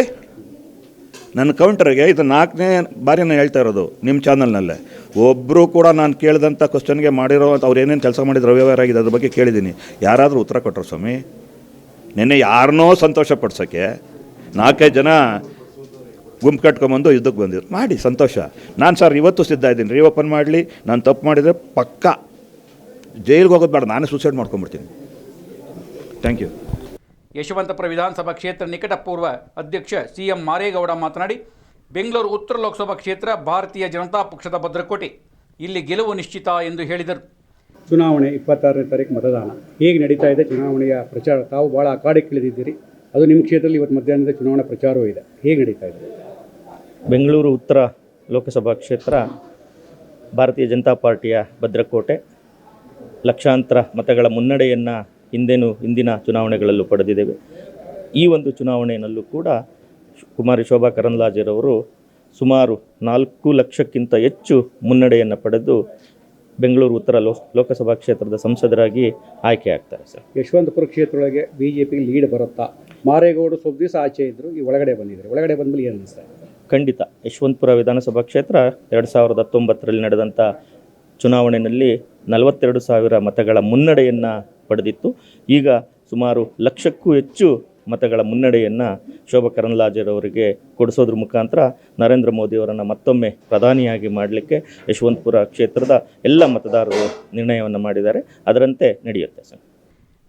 Speaker 7: ನನ್ನ ಕೌಂಟರ್ಗೆ ಇದು ನಾಲ್ಕನೇ ಬಾರಿ ನಾನು ಹೇಳ್ತಾ ಇರೋದು ನಿಮ್ಮ ಚಾನಲ್ನಲ್ಲೇ. ಒಬ್ಬರು ಕೂಡ ನಾನು ಕೇಳಿದಂಥ ಕ್ವಶನ್ಗೆ ಮಾಡಿರೋ ಅವ್ರು ಏನೇನು ಕೆಲಸ ಮಾಡಿದ್ರು, ಅವ್ಯವಹಾರ ಆಗಿದೆ, ಅದ್ರ ಬಗ್ಗೆ ಕೇಳಿದ್ದೀನಿ. ಯಾರಾದರೂ ಉತ್ತರ ಕೊಟ್ಟರು ಸ್ವಾಮಿ. ನಿನ್ನೆ ಯಾರನ್ನೋ ಸಂತೋಷ ಪಡ್ಸೋಕ್ಕೆ ನಾಲ್ಕೈದು ಜನ ಗುಂಪು ಕಟ್ಕೊಂಬಂದು ಯುದ್ಧಕ್ಕೆ ಬಂದಿದ್ರು ಮಾಡಿ ಸಂತೋಷ. ನಾನು ಸರ್ ಇವತ್ತು ಸಿದ್ಧ ಇದ್ದೀನಿ. ರೀಓಪನ್ ಮಾಡಲಿ. ನಾನು ತಪ್ಪು ಮಾಡಿದರೆ ಪಕ್ಕ ಜೈಲಿಗೆ ಹೋಗೋದು ಬೇಡ. ನಾನೇ ಸೂಸೈಡ್ ಮಾಡ್ಕೊಂಬಿಡ್ತೀನಿ ಥ್ಯಾಂಕ್ ಯು
Speaker 2: ಯಶವಂತಪುರ ವಿಧಾನಸಭಾ ಕ್ಷೇತ್ರ ನಿಕಟಪೂರ್ವ ಅಧ್ಯಕ್ಷ ಸಿ ಎಂ ಮಾರೇಗೌಡ ಮಾತನಾಡಿ ಬೆಂಗಳೂರು ಉತ್ತರ ಲೋಕಸಭಾ ಕ್ಷೇತ್ರ ಭಾರತೀಯ ಜನತಾ ಪಕ್ಷದ ಭದ್ರಕೋಟೆ. ಇಲ್ಲಿ ಗೆಲುವು ನಿಶ್ಚಿತ ಎಂದು ಹೇಳಿದರು.
Speaker 4: ಚುನಾವಣೆ ಇಪ್ಪತ್ತಾರನೇ ತಾರೀಕು ಮತದಾನ. ಹೇಗೆ ನಡೀತಾ ಇದೆ ಚುನಾವಣೆಯ ಪ್ರಚಾರ? ತಾವು ಭಾಳ ಅಖಾಡಕ್ಕಿಳಿದಿದ್ದೀರಿ ಅದು ನಿಮ್ಮ ಕ್ಷೇತ್ರದಲ್ಲಿ ಇವತ್ತು ಮಧ್ಯಾಹ್ನದ ಚುನಾವಣಾ ಪ್ರಚಾರವೂ ಇದೆ. ಹೇಗೆ ನಡೀತಾ ಇದೆ?
Speaker 6: ಬೆಂಗಳೂರು ಉತ್ತರ ಲೋಕಸಭಾ ಕ್ಷೇತ್ರ ಭಾರತೀಯ ಜನತಾ ಪಾರ್ಟಿಯ ಭದ್ರಕೋಟೆ. ಲಕ್ಷಾಂತರ ಮತಗಳ ಮುನ್ನಡೆಯನ್ನು ಹಿಂದೆನೂ ಹಿಂದಿನ ಚುನಾವಣೆಗಳಲ್ಲೂ ಪಡೆದಿದ್ದೇವೆ. ಈ ಒಂದು ಚುನಾವಣೆಯಲ್ಲೂ ಕೂಡ ಕುಮಾರಿ ಶೋಭಾ ಕರಂದ್ಲಾಜೆರವರು ಸುಮಾರು ನಾಲ್ಕು ಲಕ್ಷಕ್ಕಿಂತ ಹೆಚ್ಚು ಮುನ್ನಡೆಯನ್ನು ಪಡೆದು ಬೆಂಗಳೂರು ಉತ್ತರ ಲೋ, ಲೋಕಸಭಾ ಕ್ಷೇತ್ರದ ಸಂಸದರಾಗಿ ಆಯ್ಕೆ ಆಗ್ತಾರೆ ಸರ್.
Speaker 4: ಯಶವಂತಪುರ ಕ್ಷೇತ್ರದೊಳಗೆ ಬಿ ಜೆ ಪಿ ಲೀಡ್ ಬರುತ್ತಾ? ಮಾರೇಗೌಡ ಸ್ವಲ್ಪ ದಿವಸ ಆಚೆ ಇದ್ದರು ಈ ಒಳಗಡೆ ಬಂದಿದ್ದಾರೆ. ಒಳಗಡೆ ಬಂದ್ಮೇಲೆ ಏನು ಅನಿಸ್ತಾರೆ
Speaker 6: ಖಂಡಿತ. ಯಶವಂತಪುರ ವಿಧಾನಸಭಾ ಕ್ಷೇತ್ರ ಎರಡು ಸಾವಿರದ ಹತ್ತೊಂಬತ್ತರಲ್ಲಿ ನಡೆದಂಥ ಚುನಾವಣೆಯಲ್ಲಿ ನಲವತ್ತೆರಡು ಸಾವಿರ ಮತಗಳ ಮುನ್ನಡೆಯನ್ನು ಪಡೆದಿತ್ತು. ಈಗ ಸುಮಾರು ಲಕ್ಷಕ್ಕೂ ಹೆಚ್ಚು ಮತಗಳ ಮುನ್ನಡೆಯನ್ನು ಶೋಭಾ ಕರಂದ್ಲಾಜೆರವರಿಗೆ ಕೊಡಿಸೋದ್ರ ಮುಖಾಂತರ ನರೇಂದ್ರ ಮೋದಿಯವರನ್ನು ಮತ್ತೊಮ್ಮೆ ಪ್ರಧಾನಿಯಾಗಿ ಮಾಡಲಿಕ್ಕೆ ಯಶವಂತಪುರ ಕ್ಷೇತ್ರದ ಎಲ್ಲ ಮತದಾರರು ನಿರ್ಣಯವನ್ನು ಮಾಡಿದ್ದಾರೆ. ಅದರಂತೆ ನಡೆಯುತ್ತೆ ಸರ್.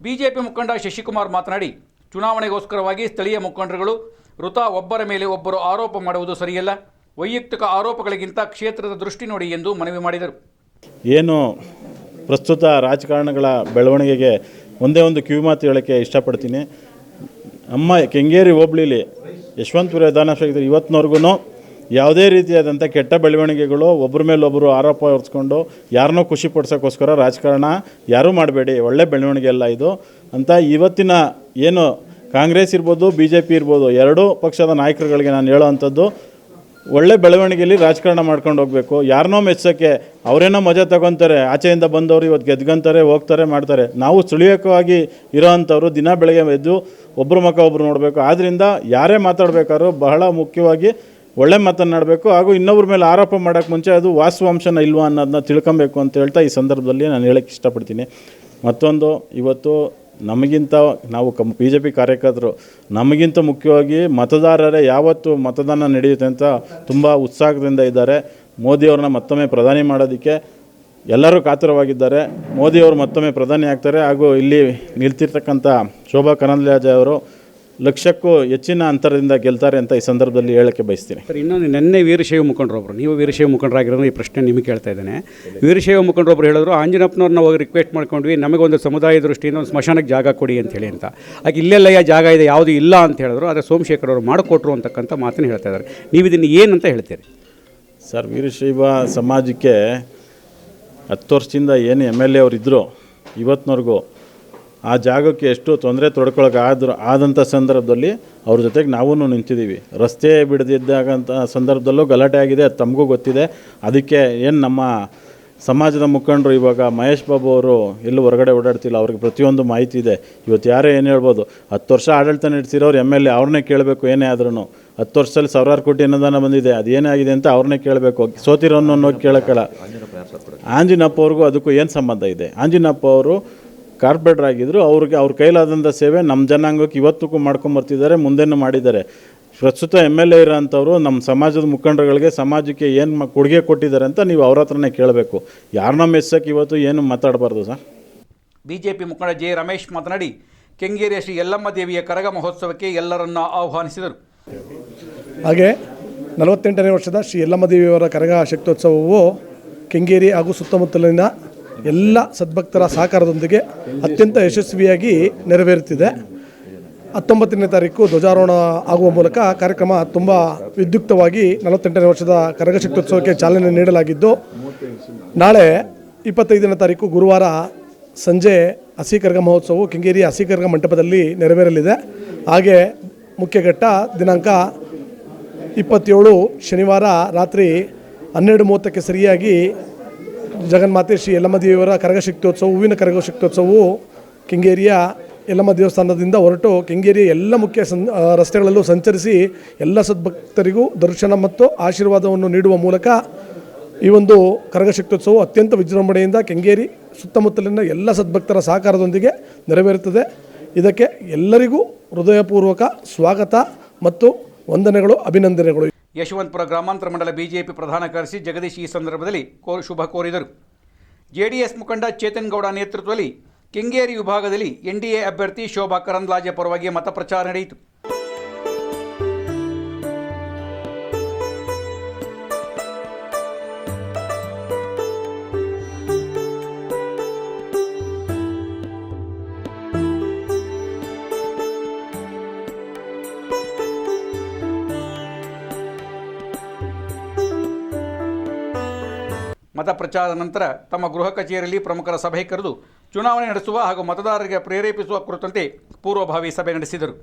Speaker 2: ಬಿಜೆಪಿ ಮುಖಂಡ ಶಶಿಕುಮಾರ್ ಮಾತನಾಡಿ, ಚುನಾವಣೆಗೋಸ್ಕರವಾಗಿ ಸ್ಥಳೀಯ ಮುಖಂಡರುಗಳು ವೃತ ಒಬ್ಬರ ಮೇಲೆ ಒಬ್ಬರು ಆರೋಪ ಮಾಡುವುದು ಸರಿಯಲ್ಲ. ವೈಯಕ್ತಿಕ ಆರೋಪಗಳಿಗಿಂತ ಕ್ಷೇತ್ರದ ದೃಷ್ಟಿ ನೋಡಿ ಎಂದು ಮನವಿ ಮಾಡಿದರು.
Speaker 8: ಏನು ಪ್ರಸ್ತುತ ರಾಜಕಾರಣಗಳ ಬೆಳವಣಿಗೆಗೆ ಒಂದೇ ಒಂದು ಕಿವಿಮಾತು ಹೇಳೋಕ್ಕೆ ಇಷ್ಟಪಡ್ತೀನಿ. ನಮ್ಮ ಕೆಂಗೇರಿ ಹೋಬಳಿಲಿ ಯಶವಂತಪುರ ವಿಧಾನಸಭೆ ಇವತ್ತಿನವರೆಗೂ ಯಾವುದೇ ರೀತಿಯಾದಂಥ ಕೆಟ್ಟ ಬೆಳವಣಿಗೆಗಳು ಒಬ್ಬರ ಮೇಲೊಬ್ಬರು ಆರೋಪ ಹೊರಿಸ್ಕೊಂಡು ಯಾರನ್ನೋ ಖುಷಿ ಪಡ್ಸೋಕ್ಕೋಸ್ಕರ ರಾಜಕಾರಣ ಯಾರೂ ಮಾಡಬೇಡಿ, ಒಳ್ಳೆ ಬೆಳವಣಿಗೆ ಅಲ್ಲ ಇದು. ಅಂತ ಇವತ್ತಿನ ಏನು ಕಾಂಗ್ರೆಸ್ ಇರ್ಬೋದು ಬಿ ಜೆ ಪಿ ಇರ್ಬೋದು, ಎರಡೂ ಪಕ್ಷದ ನಾಯಕರುಗಳಿಗೆ ನಾನು ಹೇಳೋವಂಥದ್ದು, ಒಳ್ಳೆ ಬೆಳವಣಿಗೆಯಲ್ಲಿ ರಾಜಕಾರಣ ಮಾಡ್ಕೊಂಡು ಹೋಗಬೇಕು. ಯಾರನ್ನೋ ಮೆಚ್ಚೋಕ್ಕೆ ಅವರೇನೋ ಮಜಾ ತಗೊತಾರೆ, ಆಚೆಯಿಂದ ಬಂದವರು ಇವತ್ತು ಗೆದ್ಕೊಂತಾರೆ ಹೋಗ್ತಾರೆ, ಮಾಡ್ತಾರೆ. ನಾವು ಸುಳಿಯೋಕವಾಗಿ ಇರೋವಂಥವ್ರು ದಿನ ಬೆಳಗ್ಗೆ ಎದ್ದು ಒಬ್ಬರು ಮಕ್ಕ ಒಬ್ಬರು ನೋಡಬೇಕು. ಆದ್ದರಿಂದ ಯಾರೇ ಮಾತಾಡಬೇಕಾದ್ರೂ ಬಹಳ ಮುಖ್ಯವಾಗಿ ಒಳ್ಳೆ ಮಾತನ್ನಾಡಬೇಕು ಹಾಗೂ ಇನ್ನೊಬ್ಬರ ಮೇಲೆ ಆರೋಪ ಮಾಡೋಕ್ಕೆ ಮುಂಚೆ ಅದು ವಾಸ್ತವಾಂಶನ ಇಲ್ವಾ ಅನ್ನೋದನ್ನ ತಿಳ್ಕೊಬೇಕು ಅಂತ ಹೇಳ್ತಾ ಈ ಸಂದರ್ಭದಲ್ಲಿ ನಾನು ಹೇಳೋಕ್ಕೆ ಇಷ್ಟಪಡ್ತೀನಿ. ಮತ್ತೊಂದು, ಇವತ್ತು ನಮಗಿಂತ ನಾವು ಕಮ್ ಬಿ ಜೆ ಪಿ ಕಾರ್ಯಕರ್ತರು, ನಮಗಿಂತ ಮುಖ್ಯವಾಗಿ ಮತದಾರರೇ ಯಾವತ್ತು ಮತದಾನ ನಡೆಯುತ್ತೆ ಅಂತ ತುಂಬ ಉತ್ಸಾಹದಿಂದ ಇದ್ದಾರೆ. ಮೋದಿಯವ್ರನ್ನ ಮತ್ತೊಮ್ಮೆ ಪ್ರಧಾನಿ ಮಾಡೋದಕ್ಕೆ ಎಲ್ಲರೂ ಕಾತುರವಾಗಿದ್ದಾರೆ. ಮೋದಿಯವರು ಮತ್ತೊಮ್ಮೆ ಪ್ರಧಾನಿ ಆಗ್ತಾರೆ. ಹಾಗೂ ಇಲ್ಲಿ ನಿಲ್ತಿರ್ತಕ್ಕಂಥ ಶೋಭಾ ಕರಂದ್ಲಾಜೆ ಅವರು ಲಕ್ಷಕ್ಕೂ ಹೆಚ್ಚಿನ ಅಂತರದಿಂದ ಗೆಲ್ತಾರೆ ಅಂತ ಈ ಸಂದರ್ಭದಲ್ಲಿ ಹೇಳಕ್ಕೆ ಬಯಸ್ತೀನಿ.
Speaker 4: ಸರ್ ಇನ್ನೊಂದು ನಿನ್ನೆ ವೀರಶೈವ ಮುಖಂಡರೊಬ್ಬರು ನೀವು ವೀರಶೈವ ಮುಖಂಡರಾಗಿರೋದು ಈ ಪ್ರಶ್ನೆ ನಿಮಗೆ ಕೇಳ್ತಾ ಇದ್ದೇನೆ. ವೀರಶೈವ ಮುಖಂಡರೊಬ್ಬರು ಹೇಳಿದ್ರು ಆಂಜನಪ್ಪನವ್ರನ್ನ ಹೋಗಿ ರಿಕ್ವೆಸ್ಟ್ ಮಾಡ್ಕೊಂಡ್ವಿ ನಮಗೊಂದು ಸಮುದಾಯ ದೃಷ್ಟಿಯಿಂದ ಒಂದು ಸ್ಮಶಾನಕ್ಕೆ ಜಾಗ ಕೊಡಿ ಅಂತ ಹೇಳಿ ಅಂತ. ಆಗ ಇಲ್ಲೆಲ್ಲಯ್ಯ ಜಾಗ ಇದೆ ಯಾವುದು ಇಲ್ಲ ಅಂತ ಹೇಳಿದ್ರು ಆದರೆ ಸೋಮಶೇಖರ್ ಅವರು ಮಾಡಿಕೊಟ್ರು ಅಂತಕ್ಕಂಥ ಮಾತನ್ನು ಹೇಳ್ತಾ ಇದ್ದಾರೆ. ನೀವು ಇದನ್ನು ಏನಂತ ಹೇಳ್ತೀರಿ?
Speaker 8: ಸರ್ ವೀರಶೈವ ಸಮಾಜಕ್ಕೆ ಹತ್ತು ವರ್ಷದಿಂದ ಏನು ಎಂ ಎಲ್ ಎ ಅವರಿದ್ದರು ಇವತ್ತಿನವರೆಗೂ ಆ ಜಾಗಕ್ಕೆ ಎಷ್ಟು ತೊಂದರೆ ತೊಡ್ಕೊಳಕ್ಕೆ ಆದ್ರು ಆದಂಥ ಸಂದರ್ಭದಲ್ಲಿ ಅವ್ರ ಜೊತೆಗೆ ನಾವೂ ನಿಂತಿದ್ದೀವಿ ರಸ್ತೆ ಬಿಡದಿದ್ದಾಗಂಥ ಸಂದರ್ಭದಲ್ಲೂ ಗಲಾಟೆ ಆಗಿದೆ ಅದು ತಮಗೂ ಗೊತ್ತಿದೆ. ಅದಕ್ಕೆ ಏನು ನಮ್ಮ ಸಮಾಜದ ಮುಖಂಡರು ಇವಾಗ ಮಹೇಶ್ ಬಾಬು ಅವರು ಎಲ್ಲೂ ಹೊರಗಡೆ ಓಡಾಡ್ತಿಲ್ಲ ಅವ್ರಿಗೆ ಪ್ರತಿಯೊಂದು ಮಾಹಿತಿ ಇದೆ. ಇವತ್ತು ಯಾರೇ ಏನು ಹೇಳ್ಬೋದು ಹತ್ತು ವರ್ಷ ಆಡಳಿತ ನಡೆಸಿರೋರು ಎಂ ಎಲ್ ಎ ಅವ್ರನ್ನೇ ಕೇಳಬೇಕು ಏನೇ ಆದ್ರೂ ಹತ್ತು ವರ್ಷದಲ್ಲಿ ಸಾವಿರಾರು ಕೋಟಿ ಅನುದಾನ ಬಂದಿದೆ ಅದು ಏನೇ ಆಗಿದೆ ಅಂತ ಅವ್ರನ್ನೇ ಕೇಳಬೇಕು. ಸೋತಿರೋನು ಅನ್ನೋದು ಕೇಳೋಕ್ಕಲ್ಲ. ಆಂಜಿನಪ್ಪ ಅವ್ರಿಗೂ ಅದಕ್ಕೂ ಏನು ಸಂಬಂಧ ಇದೆ? ಆಂಜಿನಪ್ಪ ಅವರು ಕಾರ್ಪೊರೇಟರ್ ಆಗಿದ್ದರು ಅವ್ರಿಗೆ ಅವ್ರ ಕೈಲಾದಂಥ ಸೇವೆ ನಮ್ಮ ಜನಾಂಗಕ್ಕೆ ಇವತ್ತಿಗೂ ಮಾಡ್ಕೊಂಬರ್ತಿದ್ದಾರೆ ಮುಂದೆನೂ ಮಾಡಿದ್ದಾರೆ. ಪ್ರಸ್ತುತ ಎಂ ಎಲ್ ಎ ಇರೋಂಥವ್ರು ನಮ್ಮ ಸಮಾಜದ ಮುಖಂಡರುಗಳಿಗೆ ಸಮಾಜಕ್ಕೆ ಏನು ಮ ಕೊಡುಗೆ ಕೊಟ್ಟಿದ್ದಾರೆ ಅಂತ ನೀವು ಅವ್ರ ಹತ್ರನೇ ಕೇಳಬೇಕು. ಯಾರನ್ನ ಮೆಸ್ಸಕ್ಕೆ ಇವತ್ತು ಏನು ಮಾತಾಡಬಾರ್ದು ಸರ್?
Speaker 2: ಬಿ ಜೆ ಪಿ ಮುಖಂಡ ಜೆ ರಮೇಶ್ ಮಾತನಾಡಿ ಕೆಂಗೇರಿಯ ಶ್ರೀ ಯಲ್ಲಮ್ಮ ದೇವಿಯ ಕರಗ ಮಹೋತ್ಸವಕ್ಕೆ ಎಲ್ಲರನ್ನ ಆಹ್ವಾನಿಸಿದರು.
Speaker 10: ಹಾಗೆ ನಲವತ್ತೆಂಟನೇ ವರ್ಷದ ಶ್ರೀ ಯಲ್ಲಮ್ಮ ದೇವಿಯವರ ಕರಗ ಶಕ್ತೋತ್ಸವವು ಕೆಂಗೇರಿ ಹಾಗೂ ಸುತ್ತಮುತ್ತಲಿನ ಎಲ್ಲ ಸದ್ಭಕ್ತರ ಸಹಕಾರದೊಂದಿಗೆ ಅತ್ಯಂತ ಯಶಸ್ವಿಯಾಗಿ ನೆರವೇರುತ್ತಿದೆ. ಹತ್ತೊಂಬತ್ತನೇ ತಾರೀಕು ಧ್ವಜಾರೋಹಣ ಆಗುವ ಮೂಲಕ ಕಾರ್ಯಕ್ರಮ ತುಂಬ ವಿದ್ಯುಕ್ತವಾಗಿ ನಲವತ್ತೆಂಟನೇ ವರ್ಷದ ಕರಗ ಉತ್ಸವಕ್ಕೆ ಚಾಲನೆ ನೀಡಲಾಗಿದ್ದು, ನಾಳೆ ಇಪ್ಪತ್ತೈದನೇ ತಾರೀಕು ಗುರುವಾರ ಸಂಜೆ ಹಸಿ ಮಹೋತ್ಸವವು ಕೆಂಗೇರಿ ಹಸಿ ಕರಗ ಮಂಟಪದಲ್ಲಿ ನೆರವೇರಲಿದೆ. ಹಾಗೆ ಮುಖ್ಯ ಘಟ್ಟ ದಿನಾಂಕ ಇಪ್ಪತ್ತೇಳು ಶನಿವಾರ ರಾತ್ರಿ ಹನ್ನೆರಡು ಮೂವತ್ತಕ್ಕೆ ಸರಿಯಾಗಿ ಜಗನ್ಮಾತೆ ಶ್ರೀ ಯಲ್ಲಮ್ಮ ದೇವಿಯವರ ಕರಗ ಶಕ್ತ್ಯೋತ್ಸವ ಹೂವಿನ ಕರಗ ಶಕ್ತ್ಯೋತ್ಸವವು ಕೆಂಗೇರಿಯ ಯಲ್ಲಮ್ಮ ದೇವಸ್ಥಾನದಿಂದ ಹೊರಟು ಕೆಂಗೇರಿಯ ಎಲ್ಲ ಮುಖ್ಯ ಸಂ ರಸ್ತೆಗಳಲ್ಲೂ ಸಂಚರಿಸಿ ಎಲ್ಲ ಸದ್ಭಕ್ತರಿಗೂ ದರ್ಶನ ಮತ್ತು ಆಶೀರ್ವಾದವನ್ನು ನೀಡುವ ಮೂಲಕ ಈ ಒಂದು ಕರಗ ಶಕ್ತ್ಯೋತ್ಸವವು ಅತ್ಯಂತ ವಿಜೃಂಭಣೆಯಿಂದ ಕೆಂಗೇರಿ ಸುತ್ತಮುತ್ತಲಿನ ಎಲ್ಲ ಸದ್ಭಕ್ತರ ಸಹಕಾರದೊಂದಿಗೆ ನೆರವೇರುತ್ತದೆ. ಇದಕ್ಕೆ ಎಲ್ಲರಿಗೂ ಹೃದಯಪೂರ್ವಕ ಸ್ವಾಗತ ಮತ್ತು ವಂದನೆಗಳು, ಅಭಿನಂದನೆಗಳು.
Speaker 2: ಯಶವಂತಪುರ ಗ್ರಾಮಾಂತರ ಮಂಡಲ ಬಿಜೆಪಿ ಪ್ರಧಾನ ಕಾರ್ಯದರ್ಶಿ ಜಗದೀಶ್ ಈ ಸಂದರ್ಭದಲ್ಲಿ ಕೋ, ಶುಭ ಕೋರಿದರು. ಜೆಡಿಎಸ್ ಮುಖಂಡ ಚೇತನ್ ಗೌಡ ನೇತೃತ್ವದಲ್ಲಿ ಕೆಂಗೇರಿ ವಿಭಾಗದಲ್ಲಿ ಎನ್ಡಿಎ ಅಭ್ಯರ್ಥಿ ಶೋಭಾ ಕರಂದ್ಲಾಜೆ ಪರವಾಗಿ ಮತ ಪ್ರಚಾರ ನಡೆಯಿತು. ಮತ ಪ್ರಚಾರದ ನಂತರ ತಮ್ಮ ಗೃಹ ಕಚೇರಿಯಲ್ಲಿ ಪ್ರಮುಖರ ಸಭೆ ಕರೆದು ಚುನಾವಣೆ ನಡೆಸುವ ಹಾಗೂ ಮತದಾರರಿಗೆ ಪ್ರೇರೇಪಿಸುವ ಕುರಿತಂತೆ ಪೂರ್ವಭಾವಿ ಸಭೆ ನಡೆಸಿದರು.